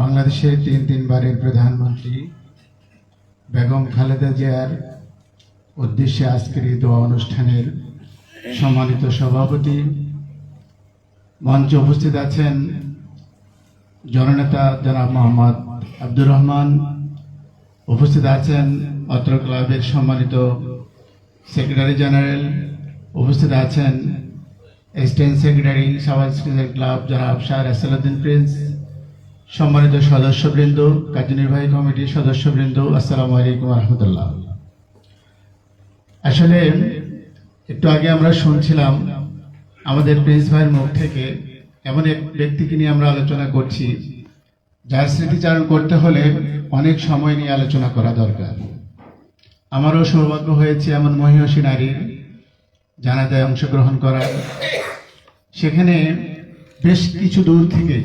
বাংলাদেশের তিন তিনবারের প্রধানমন্ত্রী বেগম খালেদা জিয়ার উদ্দেশ্যে আজকের এই দোয়া অনুষ্ঠানের সম্মানিত সভাপতি মঞ্চে উপস্থিত আছেন জননেতা জনাব মোহাম্মদ আব্দুর রহমান। উপস্থিত আছেন অত্র ক্লাবের সম্মানিত সেক্রেটারি জেনারেল। উপস্থিত আছেন এসিস্ট্যান্ট সেক্রেটারি সিটিজেন ক্লাব জনাব শাহ আসালুদ্দিন প্রিন্স। সম্মানিত সদস্যবৃন্দ কার্যনির্বাহী কমিটির সদস্যবৃন্দ, আসসালামু আলাইকুম রহমতুল্লাহ। আসলে, একটু আগে আমরা শুনছিলাম, আমাদের প্রিন্স ভাইয়ের মুখ থেকে এমন এক ব্যক্তিকে নিয়ে আমরা আলোচনা করছি, যার স্মৃতিচারণ করতে হলে অনেক সময় নিয়ে আলোচনা করা দরকার। আমারও সৌভাগ্য হয়েছে এমন মহিষী নারীর জানাজায় অংশগ্রহণ করার। সেখানে বেশ কিছু দূর থেকে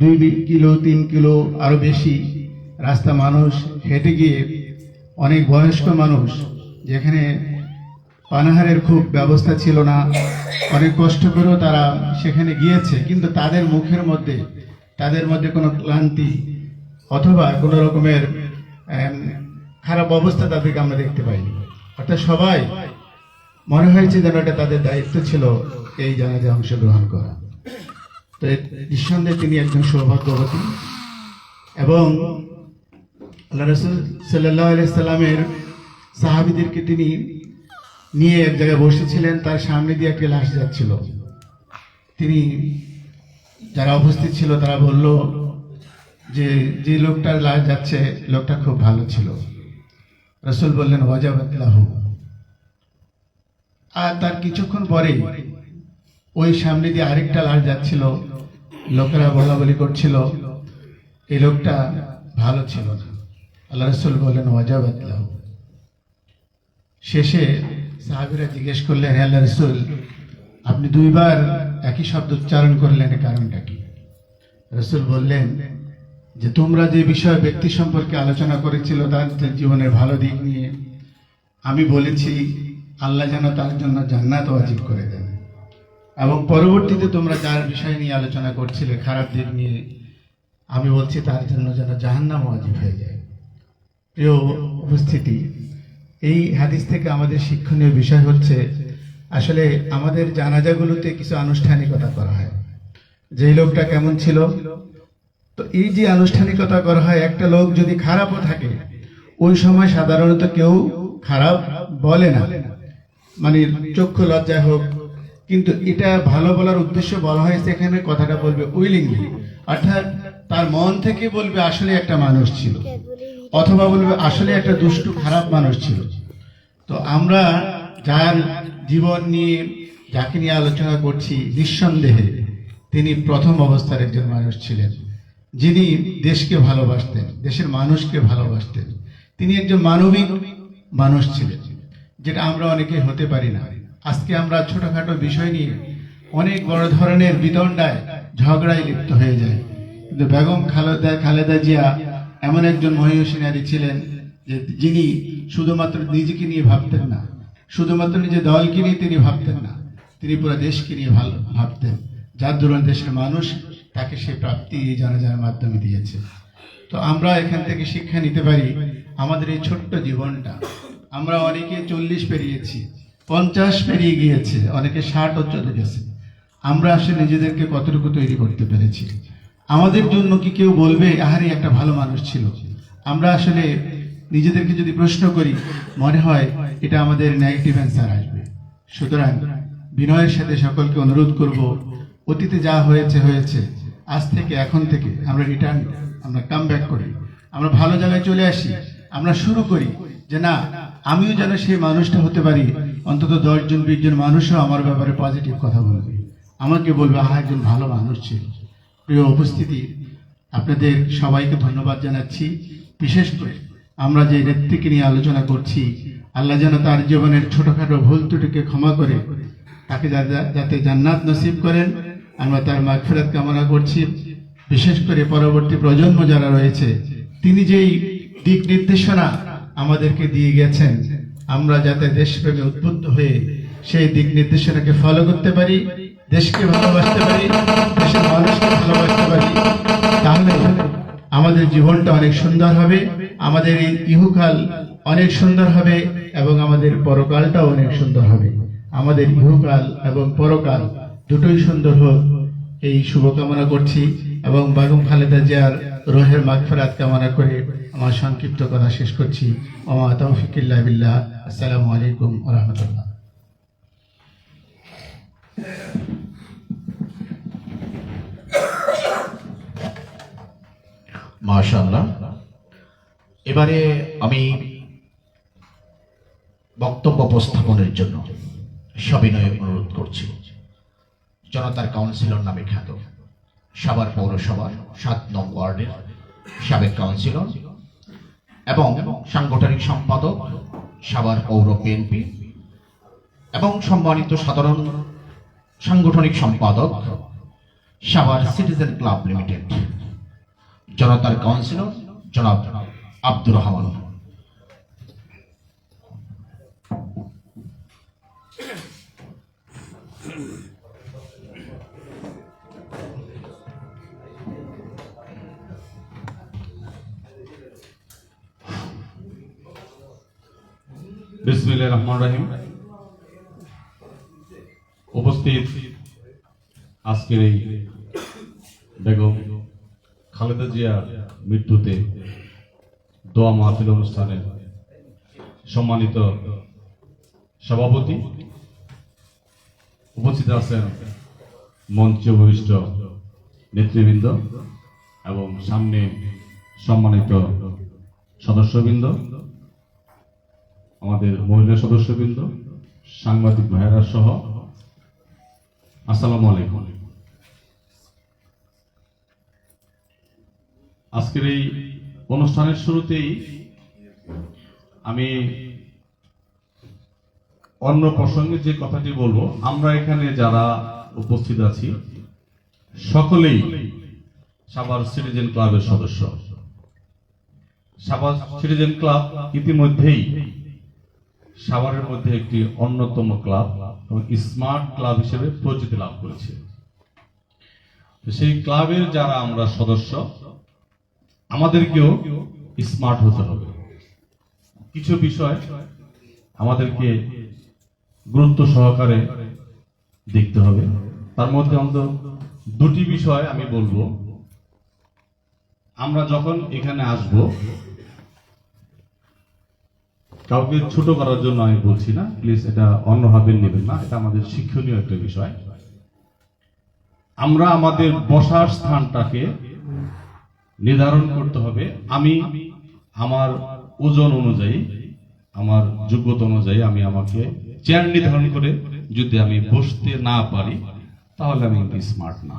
দুই কিলো, তিন কিলো আরও বেশি রাস্তা মানুষ হেঁটে গিয়ে অনেক বয়স্ক মানুষ যেখানে পানাহারের খুব ব্যবস্থা ছিল না, অনেক কষ্ট করেও তারা সেখানে গিয়েছে। কিন্তু তাদের মুখের মধ্যে, তাদের মধ্যে কোনো ক্লান্তি অথবা কোনো রকমের খারাপ অবস্থা তাদেরকে আমরা দেখতে পাইনি। অর্থাৎ সবাই মনে হয়েছে যেন এটা তাদের দায়িত্ব ছিল এই জানাজে অংশগ্রহণ করা। নিঃসন্দেহে তিনি একজন সৌভাগ্যবতী। এবং আল্লাহ রসুল সাল্লাহ সাল্লামের সাহাবিদেরকে তিনি নিয়ে এক জায়গায় বসেছিলেন, তার সামনে দিয়ে একটি লাশ যাচ্ছিল। তিনি যারা উপস্থিত ছিল তারা বলল যে যে লোকটার লাশ যাচ্ছে, লোকটা খুব ভালো ছিল। রসুল বললেন ওয়াজাবাতলাহু আর তার কিছুক্ষণ পরে ওই সামনে দিয়ে আরেকটা লাশ যাচ্ছিল। লোকেরা বলা বলি করছিল, এই লোকটা ভালো ছিল না। আল্লাহ রসুল বললেন ওয়াজাবাতলাহু শেষে সাহাবিরা জিজ্ঞেস করলেন, হে আল্লাহ রসুল, আপনি দুইবার একই শব্দ উচ্চারণ করলেন কারণটা কি? রসুল বললেন, যে তোমরা যে বিষয়ে ব্যক্তি সম্পর্কে আলোচনা করেছিল, তার জীবনের ভালো দিক নিয়ে, আমি বলেছি, আল্লাহ যেন তার জন্য জান্নাত ওয়াজিব করে দেন। এবং পরবর্তীতে তোমরা যার বিষয় নিয়ে আলোচনা করছিলে খারাপ দিক নিয়ে, আমি বলছি তার জন্য যেন জাহান্নাম ওয়াজিব হয়ে যায়। প্রিয় উপস্থিতি, এই হাদিস থেকে আমাদের শিক্ষণীয় বিষয় হচ্ছে, আসলে আমাদের জানাজাগুলোতে কিছু আনুষ্ঠানিকতা করা হয়। যে লোকটা কেমন ছিল? তো এই যে আনুষ্ঠানিকতা করা হয়, একটা লোক যদি খারাপও থাকে, ওই সময় সাধারণত কেউ খারাপ বলে না। মানে চক্ষু লজ্জায় হোক কিন্তু এটা ভালো বলার উদ্দেশ্য বলা হয়েছে এখানে কথাটা বলবে উইলিংলি। অর্থাৎ তার মন থেকে বলবে আসলে একটা মানুষ ছিল। অথবা বলবে আসলে একটা দুষ্টু, খারাপ মানুষ ছিল। তো আমরা যার জীবন নিয়ে, যাকে নিয়ে আলোচনা করছি, নিঃসন্দেহে তিনি প্রথম অবস্থার একজন মানুষ ছিলেন। যিনি দেশকে ভালোবাসতেন, দেশের মানুষকে ভালোবাসতেন। তিনি একজন মানবিক মানুষ ছিলেন, যেটা আমরা অনেকে হতে পারি না। আজকে আমরা ছোটখাটো বিষয় নিয়ে অনেক বড় ধরনের বিদণ্ডায় ঝগড়ায় লিপ্ত হয়ে যায় কিন্তু বেগম খালেদা খালেদা জিয়া এমন একজন মহিষী নারী ছিলেন যে যিনি শুধুমাত্র নিজেকে নিয়ে ভাবতেন না, শুধুমাত্র নিজের দলকে নিয়ে তিনি ভাবতেন না, তিনি পুরো দেশকে নিয়ে ভালো ভাবতেন। যার দরুন দেশের মানুষ তাকে সে প্রাপ্তি এই জানাজার মাধ্যমে দিয়েছে। তো আমরা এখান থেকে শিক্ষা নিতে পারি আমাদের এই ছোট্ট জীবনটা। আমরা অনেকে চল্লিশ পেরিয়েছি। পঞ্চাশ পেরিয়ে গিয়েছে, অনেকে ষাটও চলে গেছে। আমরা আসলে নিজেদেরকে কতটুকু তৈরি করতে পেরেছি? আমাদের জন্য কি কেউ বলবে, আহারে, একটা ভালো মানুষ ছিল আমরা আসলে নিজেদেরকে যদি প্রশ্ন করি, মনে হয় এটা আমাদের নেগেটিভ অ্যান্সার আসবে। সুতরাং বিনয়ের সাথে সকলকে অনুরোধ করব, অতীতে যা হয়েছে হয়েছে। আজ থেকে, এখন থেকে আমরা রিটার্ন আমরা কাম ব্যাক করি। আমরা ভালো জায়গায় চলে আসি। আমরা শুরু করি যে না, আমিও যেন সেই মানুষটা হতে পারি অন্তত দশজন বিশ জন মানুষও আমার ব্যাপারে পজিটিভ কথা বলবে। আমাকে বলবে, আহা, একজন ভালো মানুষ ছিল। প্রিয় উপস্থিতি, আপনাদের সবাইকে ধন্যবাদ জানাচ্ছি। বিশেষ করে আমরা যে নেত্রীকে নিয়ে আলোচনা করছি, আল্লাহ যেন তার জীবনের ছোটোখাটো ভুল ত্রুটিকে ক্ষমা করে তাকে যাতে জান্নাত নসিব করেন, আমরা তার মাগফিরাত কামনা করছি। বিশেষ করে পরবর্তী প্রজন্ম যারা রয়েছে, তিনি যেই দিক নির্দেশনা আমাদেরকে দিয়ে গেছেন আমরা যাতে দেশপ্রেমে উদ্বুদ্ধ হয়ে সেই দিক নির্দেশনাকে ফলো করতে পারি, দেশকে ভালোবাসতে পারি, দেশের মানুষকে ভালোবাসতে পারি, তাহলে আমাদের জীবনটা অনেক সুন্দর হবে, আমাদের এই ইহুকাল অনেক সুন্দর হবে এবং আমাদের পরকালটাও অনেক সুন্দর হবে। আমাদের ইহুকাল এবং পরকাল দুটোই সুন্দর হোক, এই শুভকামনা করছি এবং বেগম খালেদা জিয়ার রোহের মাগফিরাত কামনা করে আমার সংক্ষিপ্ত কথা শেষ করছি। ওমা তৌফিকিল্লাহ বিল্লাহ। আসসালামু আলাইকুম রাহমাতুল্লাহ। মাশাআল্লাহ। এবারে আমি বক্তব্য উপস্থাপনের জন্য সবিনয়ে অনুরোধ করছি। জনতার কাউন্সিলর নামে খ্যাত সাভার পৌরসভার সাত নং ওয়ার্ডের সাবেক কাউন্সিলর এবং সাংগঠনিক সম্পাদক সাভার পৌর বিএনপি এবং সম্মানিত সাধারণ সাংগঠনিক সম্পাদক সাভার সিটিজেন ক্লাব লিমিটেড, জনতার কাউন্সিলর জনাব আব্দুর রহমান। বিসমিল্লাহ রহমান রহিম। উপস্থিত আজকের এই বেগম খালেদা জিয়ার মৃত্যুতে দোয়া মাহফিল অনুষ্ঠানে সম্মানিত সভাপতি উপস্থিত আছেন মঞ্চ ভবিষ্ঠ নেতৃবৃন্দ এবং সামনে সম্মানিত সদস্যবৃন্দ। আমাদের মহিলা সদস্যবৃন্দ, সাংবাদিক ভাইয়েরা সহ। আসসালামু আলাইকুম। আজকের এই অনুষ্ঠানের শুরুতেই আমি অন্য প্রসঙ্গে যে কথাটি বলব, আমরা এখানে যারা উপস্থিত আছি, সকলেই সাভার সিটিজেন ক্লাবের সদস্য। সাভার সিটিজেন ক্লাব ইতিমধ্যেই সাভারের মধ্যে একটি অন্যতম ক্লাব এবং স্মার্ট ক্লাব হিসেবে পরিচিতি লাভ করেছে। সেই ক্লাবের যারা আমরা সদস্য, আমাদেরকেও স্মার্ট হতে হবে। কিছু বিষয় আমাদেরকে গুরুত্ব সহকারে দেখতে হবে। তার মধ্যে অন্তত দুটি বিষয় আমি বলব। আমরা যখন এখানে আসব কাউকে ছোট করার জন্য আমি বলছি না। প্লিজ এটা অন্যভাবে নেবেন না। এটা আমাদের শিক্ষণীয় একটা বিষয়। আমরা আমাদের বসার স্থানটাকে নির্ধারণ করতে হবে। আমি আমার ওজন অনুযায়ী, আমার যোগ্যতা অনুযায়ী আমি আমাকে চেয়ার নির্ধারণ করে যদি আমি বসতে না পারি, তাহলে আমি স্মার্ট না।